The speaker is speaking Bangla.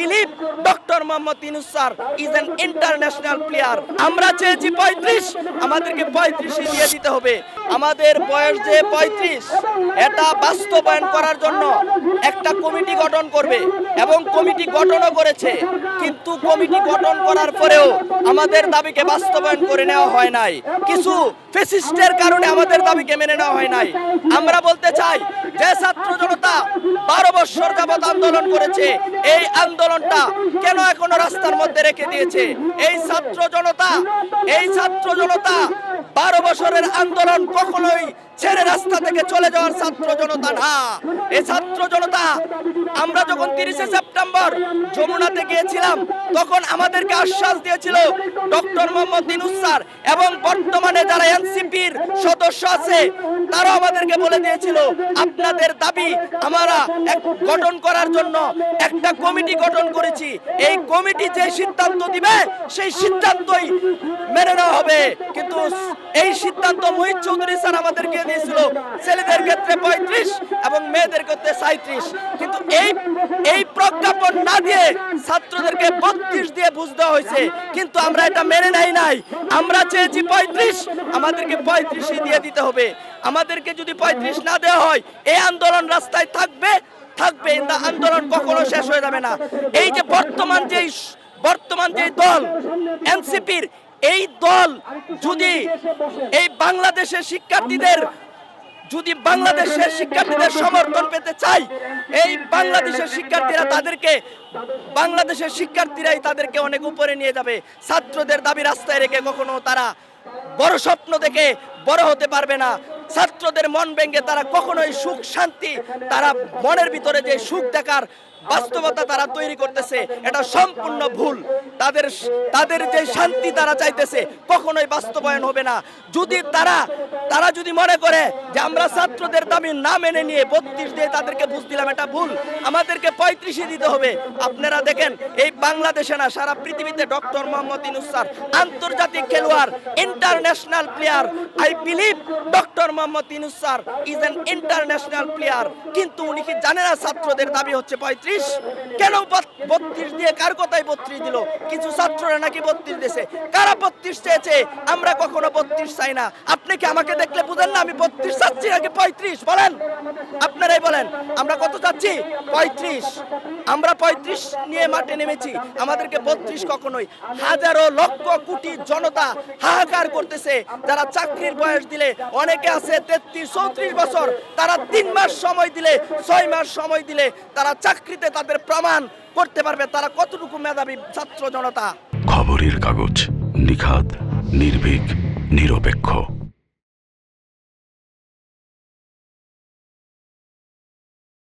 Believe doctor Mohammad ইনুসার sir is an international player আমরা চেয়েছি পঁয়ত্রিশ, আমাদেরকে পঁয়ত্রিশে দিয়ে দিতে হবে। আমাদের বয়স যে পঁয়ত্রিশ, এটা বাস্তবায়ন করার জন্য একটা কমিটি গঠন করবে এবং কমিটি গঠনও করেছে। কিন্তু কমিটি গঠন করার পরেও আমাদের দাবিকে বাস্তবায়ন করে নেওয়া হয় নাই। কিছু ফেসিস্টের কারণে আমাদের দাবিকে মেনে নেওয়া হয় নাই। আমরা বলতে চাই, যে ছাত্র জনতা বারো বছর যাবৎ আন্দোলন করেছে, এই আন্দোলনটা কেন এখনও রাস্তার মধ্যে রেখে দিয়েছে? এই ছাত্র জনতা, এই ছাত্র জনতা বারো বছরের আন্দোলন কখনোই ছেড়ে রাস্তা থেকে চলে যাওয়ার ছাত্র জনতা না। এই ছাত্র জনতা, আমরা যখন তিরিশে সেপ্টেম্বর যমুনাতে গিয়েছিলাম, তখন আমাদেরকে আশ্বাস দিয়েছিল ডক্টর মোহাম্মদ ইনুস স্যার এবং বর্তমানে যারা এনসিপির সদস্য আছে, তারাও আমাদেরকে বলে দিয়েছিল, আপনাদের দাবি আমরা গঠন করার জন্য একটা কমিটি গঠন করেছি। এই কমিটি যে সিদ্ধান্ত দিবে, সেই সিদ্ধান্তই মেনে নেওয়া হবে। কিন্তু এই সিদ্ধান্ত মহিত চৌধুরী স্যার আমাদেরকে দিয়েছিল ছেলেদের ক্ষেত্রে পঁয়ত্রিশ এবং মেয়েদের ক্ষেত্রে সাঁত্রিশ কিন্তু এই এই প্রজ্ঞাপন না দিয়ে ছাত্রদেরকে বত্রিশ দিয়ে বুঝ দেওয়া হয়েছে। কিন্তু আমরা এটা মেনে নেই নাই। আমরা চেয়েছি পঁয়ত্রিশ, আমাদেরকে পঁয়ত্রিশই দিয়ে দিতে হবে। আমাদেরকে যদি পঁয়ত্রিশ না দেওয়া হয়, এই আন্দোলন রাস্তায় থাকবে থাকবে কিন্তু আন্দোলন কখনো শেষ হয়ে যাবে না। এই যে বর্তমান যেই বর্তমান যে দল, এনসিপির এই দল যদি এই বাংলাদেশের শিক্ষার্থীদের যদি বাংলাদেশের শিক্ষার্থীদের সমর্থন পেতে চাই এই বাংলাদেশের শিক্ষার্থীরা তাদেরকে বাংলাদেশের শিক্ষার্থীরাই তাদেরকে অনেক উপরে নিয়ে যাবে। ছাত্রদের দাবি রাস্তায় রেখে কখনো তারা বড় স্বপ্ন দেখে বড় হতে পারবে না। ছাত্রদের মন ভেঙে তারা কখনোই সুখ, শান্তি, তারা মনের ভিতরে যে সুখ দেখার বাস্তবতা তারা তৈরি করতেছে, এটা সম্পূর্ণ ভুল। তাদের তাদের যে শান্তি তারা চাইতেছে, কখনোই বাস্তবায়ন হবে না। যদি তারা তারা যদি মনে করে যে আমরা ছাত্রদের দাবি না মেনে নিয়ে বত্রিশ দিয়ে তাদেরকে বুঝ দিলাম, এটা ভুল। আমাদেরকে পঁয়ত্রিশে দিতে হবে। আপনারা দেখেন, এই বাংলাদেশে না, সারা পৃথিবীতে ডক্টর মোহাম্মদ ইনুস স্যার, আন্তর্জাতিক খেলোয়াড়, international player, I believe doctor Mohammad Yunus sir is an international player কিন্তু উনি কি জানে না ছাত্রদের দাবি হচ্ছে পঁয়ত্রিশ? কেন বত্রিশ দিয়ে কার কথাই বত্রিশ দিল? কিছু ছাত্ররা নাকি বত্রিশ দিয়েছে। কারা বত্রিশ চেয়েছে? আমরা কখনো বত্রিশ চাই না। আপনি কি আমাকে দেখলে বুঝেন না আমি বত্রিশ চাচ্ছি নাকি পঁয়ত্রিশ? বলেন। আপনারাই বলেন। আমরা কত চাচ্ছি? পঁয়ত্রিশ। আমরা পঁয়ত্রিশ নিয়ে মাঠে নেমেছি। আমাদেরকে বত্রিশ কখনোই। হাজারো লক্ষ কোটি জনতা হাহাকার করতেছে। যারা চাকরির বয়স দিলে অনেকে আছে তেত্রিশ, চৌত্রিশ বছর। তারা তিন মাস সময় দিলে, ছয় মাস সময় দিলে তারা চাকরিতে তাদের প্রমাণ করতে পারবে তারা কতটুকু মেধাবী ছাত্র জনতা। খবরের কাগজ নিখাদ, নির্ভীক, নিরপেক্ষ।